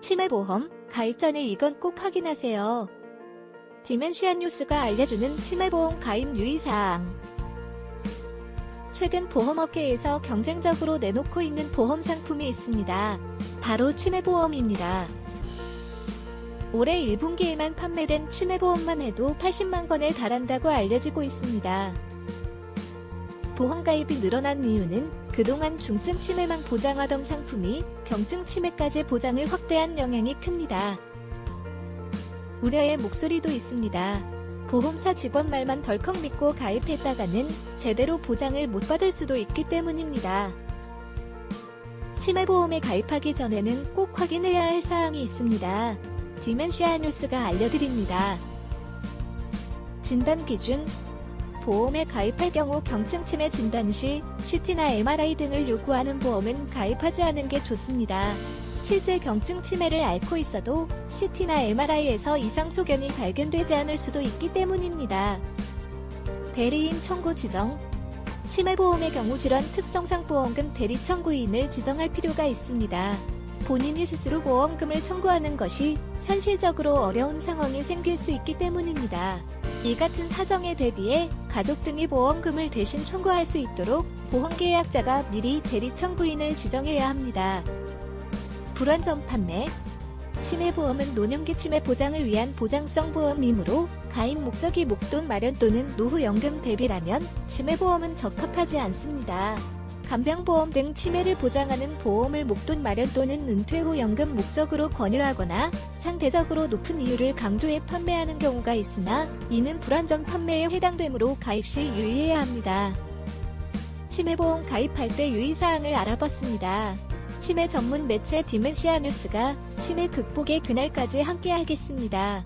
치매보험 가입 전에 이건 꼭 확인하세요. 디멘시아 뉴스가 알려주는 치매보험 가입 유의사항. 최근 보험업계에서 경쟁적으로 내놓고 있는 보험 상품이 있습니다. 바로 치매보험입니다. 올해 1분기에만 판매된 치매보험만 해도 80만 건에 달한다고 알려지고 있습니다. 보험 가입이 늘어난 이유는 그동안 중증 치매만 보장하던 상품이 경증 치매까지 보장을 확대한 영향이 큽니다. 우려의 목소리도 있습니다. 보험사 직원 말만 덜컥 믿고 가입했다가는 제대로 보장을 못 받을 수도 있기 때문입니다. 치매보험에 가입하기 전에는 꼭 확인해야 할 사항이 있습니다. 디멘시아 뉴스가 알려드립니다. 진단 기준 보험에 가입할 경우 경증 치매 진단 시 CT나 MRI 등을 요구하는 보험은 가입하지 않은 게 좋습니다. 실제 경증 치매를 앓고 있어도 CT나 MRI에서 이상 소견이 발견되지 않을 수도 있기 때문입니다. 대리인 청구 지정 치매보험의 경우 질환 특성상 보험금 대리 청구인을 지정할 필요가 있습니다. 본인이 스스로 보험금을 청구하는 것이 현실적으로 어려운 상황이 생길 수 있기 때문입니다. 이 같은 사정에 대비해 가족 등이 보험금을 대신 청구할 수 있도록 보험계약자가 미리 대리 청구인을 지정해야 합니다. 불안전 판매 치매보험은 노년기 치매 보장을 위한 보장성 보험이므로 가입 목적이 목돈 마련 또는 노후연금 대비라면 치매보험은 적합하지 않습니다. 간병보험 등 치매를 보장하는 보험을 목돈 마련 또는 은퇴 후 연금 목적으로 권유하거나 상대적으로 높은 이유를 강조해 판매하는 경우가 있으나 이는 불안전 판매에 해당되므로 가입 시 유의해야 합니다. 치매보험 가입할 때 유의사항을 알아봤습니다. 치매 전문 매체 디멘시아 뉴스가 치매 극복의 그날까지 함께하겠습니다.